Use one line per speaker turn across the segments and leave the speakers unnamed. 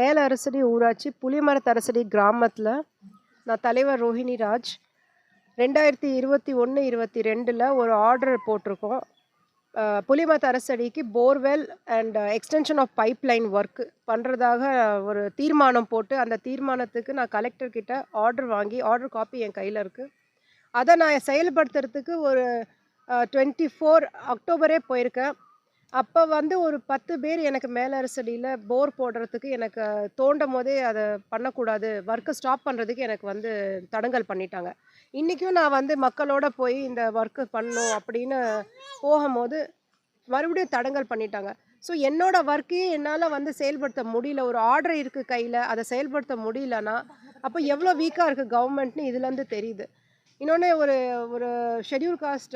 மேல அரசடி ஊராட்சி புளிமரத்தரசடி கிராமத்தில் நான் தலைவர் ரோஹிணி ராஜ் ரெண்டாயிரத்தி இருபத்தி ஒன்று இருபத்தி ரெண்டில் ஒரு ஆர்டர் போட்டிருக்கோம் புலிமத் அரசடிக்கு borewell and extension of pipeline work பண்ணுறதாக ஒரு தீர்மானம் போட்டு அந்த தீர்மானத்துக்கு நான் கலெக்டர்கிட்ட ஆர்டர் வாங்கி ஆர்டர் காப்பி என் கையில் இருக்குது அதை நான் செயல்படுத்துறதுக்கு ஒரு டுவெண்ட்டி ஃபோர் அக்டோபரே போயிருக்கேன் அப்போ வந்து ஒரு பத்து பேர் எனக்கு மேலரசடியில் போர் போடுறதுக்கு எனக்கு தோண்டும் போதே அதை பண்ணக்கூடாது ஒர்க்கை ஸ்டாப் பண்ணுறதுக்கு எனக்கு வந்து தடங்கல் பண்ணிட்டாங்க இன்றைக்கும் நான் வந்து மக்களோட போய் இந்த ஒர்க்கு பண்ணும் அப்படின்னு போகும்போது மறுபடியும் தடங்கல் பண்ணிட்டாங்க ஸோ என்னோடய ஒர்க்கையே என்னால் வந்து செயல்படுத்த முடியல ஒரு ஆர்டர் இருக்குது கையில் அதை செயல்படுத்த முடியலன்னா அப்போ எவ்வளோ வீக்காக இருக்குது கவர்மெண்ட்னு இதுலேருந்து தெரியுது இன்னொன்று ஒரு ஒரு ஷெடியூல் காஸ்ட்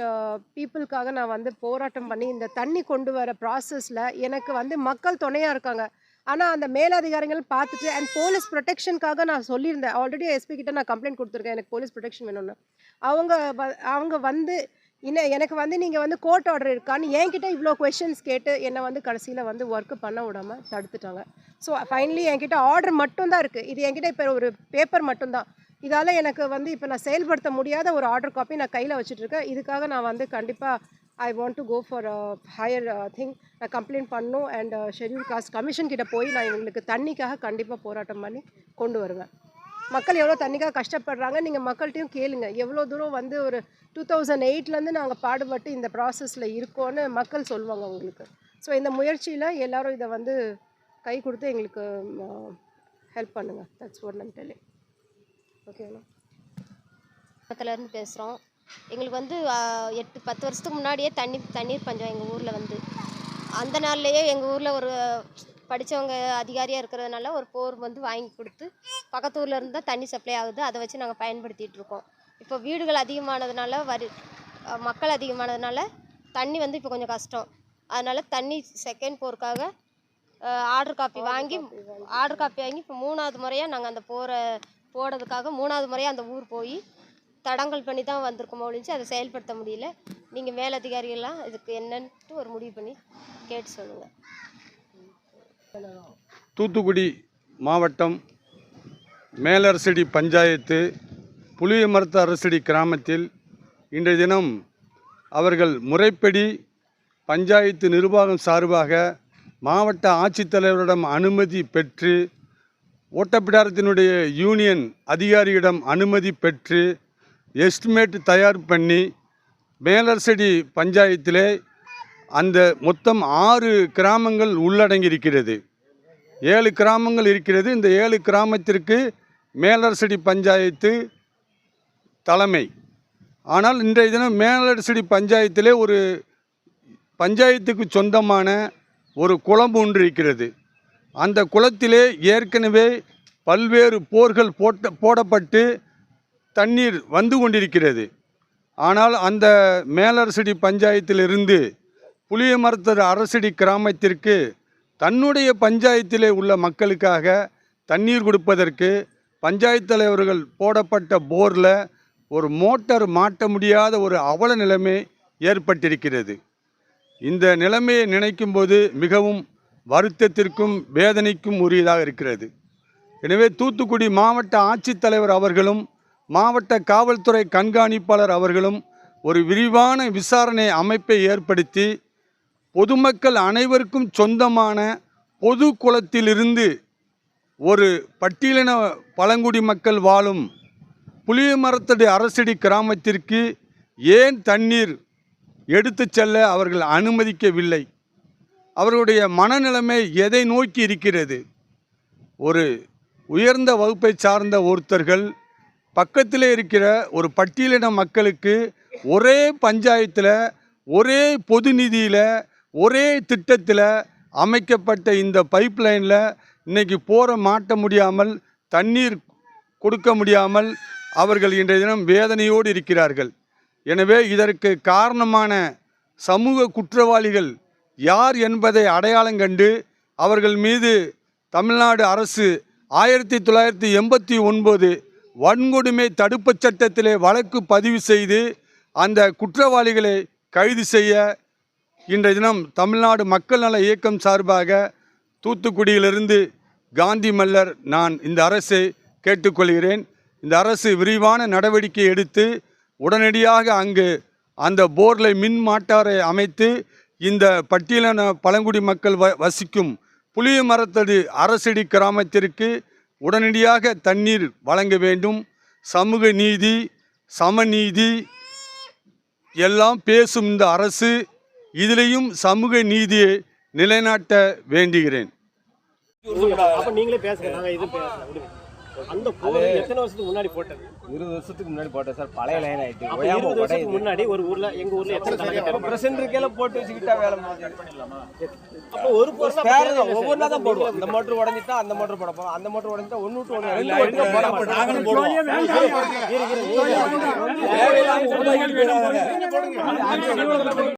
பீப்புளுக்காக நான் வந்து போராட்டம் பண்ணி இந்த தண்ணி கொண்டு வர ப்ராசஸில் எனக்கு வந்து மக்கள் துணையாக இருக்காங்க ஆனால் அந்த மேலதிகாரிகள் பார்த்துட்டு அண்ட் போலீஸ் ப்ரொடெக்ஷனுக்காக நான் சொல்லியிருந்தேன் ஆல்ரெடி எஸ்பி கிட்ட நான் கம்ப்ளைண்ட் கொடுத்துருக்கேன் எனக்கு போலீஸ் ப்ரொடெக்ஷன் வேணும்னு அவங்க அவங்க வந்து இன்னும் எனக்கு வந்து நீங்கள் வந்து கோர்ட் ஆர்டர் இருக்கான்னு என்கிட்ட இவ்வளோ கொஷின்ஸ் கேட்டு என்னை வந்து கடைசியில் வந்து ஒர்க்கு பண்ண விடாமல் தடுத்துட்டாங்க ஸோ ஃபைனலி என்கிட்ட ஆர்டர் மட்டும்தான் இருக்குது இது என்கிட்ட இப்போ ஒரு பேப்பர் மட்டும்தான் இதால் எனக்கு வந்து இப்போ நான் செயல்படுத்த முடியாத ஒரு ஆர்டர் காப்பி நான் கையில் வச்சுட்ருக்கேன் இதுக்காக நான் வந்து கண்டிப்பாக I want to go for higher thing நான் கம்ப்ளைண்ட் பண்ணும் அண்ட் ஷெடியூல் காஸ்ட் கமிஷன் கிட்ட போய் நான் இவங்களுக்கு தண்ணிக்காக கண்டிப்பாக போராட்டம் பண்ணி கொண்டு வருவேன் மக்கள் எவ்வளோ தண்ணிக்காக கஷ்டப்படுறாங்க நீங்கள் மக்கள்கிட்டையும் கேளுங்க எவ்வளோ தூரம் வந்து ஒரு டூ தௌசண்ட் எயிட்லேருந்து நாங்கள் பாடுபட்டு இந்த ப்ராசஸில் இருக்கோன்னு மக்கள் சொல்லுவாங்க உங்களுக்கு ஸோ இந்த முயற்சியில் எல்லோரும் இதை வந்து கை கொடுத்து எங்களுக்கு ஹெல்ப் பண்ணுங்கள் தட்ஸ் ஒன் நம் டெல்லி ஓகேங்களா
பக்கத்துலேருந்து பேசுகிறோம் எங்களுக்கு வந்து எட்டு பத்து வருஷத்துக்கு முன்னாடியே தண்ணி தண்ணீர் பஞ்சம் எங்கள் ஊரில் வந்து அந்த நாள்லேயே எங்கள் ஊரில் ஒரு படித்தவங்க அதிகாரியாக இருக்கிறதுனால ஒரு போர் வந்து வாங்கி கொடுத்து பக்கத்து ஊரில் இருந்தால் தான் தண்ணி சப்ளை ஆகுது அதை வச்சு நாங்கள் பயன்படுத்திகிட்டு இருக்கோம் இப்போ வீடுகள் அதிகமானதுனால வரி மக்கள் அதிகமானதுனால தண்ணி வந்து இப்போ கொஞ்சம் கஷ்டம் அதனால் தண்ணி செகண்ட் போருக்காக ஆர்டர் காப்பி வாங்கி ஆர்டர் காப்பி வாங்கி இப்போ மூணாவது முறையாக நாங்கள் அந்த போரை போடுறதுக்காக மூணாவது முறையாக அந்த ஊர் போய் தடங்கள் பண்ணி தான் வந்திருக்கோமோ ஒழிஞ்சு அதை செயல்படுத்த முடியல நீங்கள் மேலதிகாரிகள்லாம் இதுக்கு என்னன்ட்டு ஒரு முடிவு பண்ணி கேட்டு சொல்லுங்கள்
தூத்துக்குடி மாவட்டம் மேலரசடி பஞ்சாயத்து புளிய மரத்த அரசடி கிராமத்தில் இன்றைய தினம் அவர்கள் முறைப்படி பஞ்சாயத்து நிர்வாகம் சார்பாக மாவட்ட ஆட்சித்தலைவரிடம் அனுமதி பெற்று ஓட்டப்பிடாரத்தினுடைய யூனியன் அதிகாரியிடம் அனுமதி பெற்று எஸ்டிமேட் தயார் பண்ணி மேலரசடி பஞ்சாயத்திலே அந்த மொத்தம் ஆறு கிராமங்கள் உள்ளடங்கியிருக்கிறது ஏழு கிராமங்கள் இருக்கிறது இந்த ஏழு கிராமத்திற்கு மேலரசடி பஞ்சாயத்து தலைமை ஆனால் இன்றைய தினம் மேலரசடி பஞ்சாயத்திலே ஒரு பஞ்சாயத்துக்கு சொந்தமான ஒரு குழம்பு ஒன்று இருக்கிறது அந்த குளத்திலே ஏற்கனவே பல்வேறு போர்கள் போட்ட போடப்பட்டு தண்ணீர் வந்து கொண்டிருக்கிறது ஆனால் அந்த மேலரசடி பஞ்சாயத்திலிருந்து புளியமரத்தர் அரசடி கிராமத்திற்கு தன்னுடைய பஞ்சாயத்திலே உள்ள மக்களுக்காக தண்ணீர் கொடுப்பதற்கு பஞ்சாயத்து தலைவர்கள் போடப்பட்ட போரில் ஒரு மோட்டார் மாட்ட முடியாத ஒரு அவல நிலைமை ஏற்பட்டிருக்கிறது இந்த நிலைமையை நினைக்கும்போது மிகவும் வருத்தத்திற்கும் வேதனைக்கும் உரியதாக இருக்கிறது எனவே தூத்துக்குடி மாவட்ட ஆட்சித்தலைவர் அவர்களும் மாவட்ட காவல்துறை கண்காணிப்பாளர் அவர்களும் ஒரு விரிவான விசாரணை அமைப்பை ஏற்படுத்தி பொதுமக்கள் அனைவருக்கும் சொந்தமான பொது குளத்திலிருந்து ஒரு பட்டியலின பழங்குடி மக்கள் வாழும் புளிய மரத்தடி அரசடி கிராமத்திற்கு ஏன் தண்ணீர் எடுத்து செல்ல அவர்கள் அனுமதிக்கவில்லை அவர்களுடைய மனநிலைமை எதை நோக்கி இருக்கிறது ஒரு உயர்ந்த வகுப்பை சார்ந்த ஒருத்தர்கள் பக்கத்தில் இருக்கிற ஒரு பட்டியலின மக்களுக்கு ஒரே பஞ்சாயத்தில் ஒரே பொது நிதியில் ஒரே திட்டத்தில் அமைக்கப்பட்ட இந்த பைப் லைனில் இன்றைக்கி போரை மாட்ட முடியாமல் தண்ணீர் கொடுக்க முடியாமல் அவர்கள் இன்றைய தினம் வேதனையோடு இருக்கிறார்கள் எனவே இதற்கு காரணமான சமூக குற்றவாளிகள் யார் என்பதை அடையாளம் கண்டு அவர்கள் மீது தமிழ்நாடு அரசு ஆயிரத்தி தொள்ளாயிரத்தி எண்பத்தி ஒன்பது வன்கொடுமை தடுப்புச் சட்டத்திலே வழக்கு பதிவு செய்து அந்த குற்றவாளிகளை கைது செய்ய இன்றைய தினம் தமிழ்நாடு மக்கள் நல இயக்கம் சார்பாக தூத்துக்குடியிலிருந்து காந்தி மல்லர் நான் இந்த அரசை கேட்டுக்கொள்கிறேன் இந்த அரசு விரிவான நடவடிக்கை எடுத்து உடனடியாக அங்கு அந்த போர்லை மின் மாட்டாரை அமைத்து இந்த பட்டியலான பழங்குடி மக்கள் வ வசிக்கும் புளிய மரத்தடி அரசடி கிராமத்திற்கு உடனடியாக தண்ணீர் வழங்க வேண்டும் சமூக நீதி சமநீதி எல்லாம் பேசும் இந்த அரசு இதிலையும் சமூக நீதியை நிலைநாட்ட வேண்டுகிறேன்
அந்த போர் எத்தனை வருஷத்துக்கு முன்னாடி போட்டது
இருபது வருஷத்துக்கு முன்னாடி போட்டேன் சார் பழைய லைன் ஆயிட்டு
இருபது வருஷத்துக்கு முன்னாடி ஒரு ஊர்ல எங்க ஊர்ல எத்தனை தலைக்கட்டு
பிரசன்ட் இருக்கையில போட்டு வச்சுக்கிட்டா வேலை பண்ணிடலாமா
அப்போ ஒரு போர்ஸ் ஒவ்வொன்றா தான் போடுவோம்
இந்த மோட்டர் உடஞ்சிட்டா அந்த மோட்டர் போட போறோம் அந்த மோட்டர் உடஞ்சிட்டா ஒன்னு விட்டு ஒன்று
ரெண்டு மோட்டர் போட மாட்டோம்
நாங்களும் போடுவோம்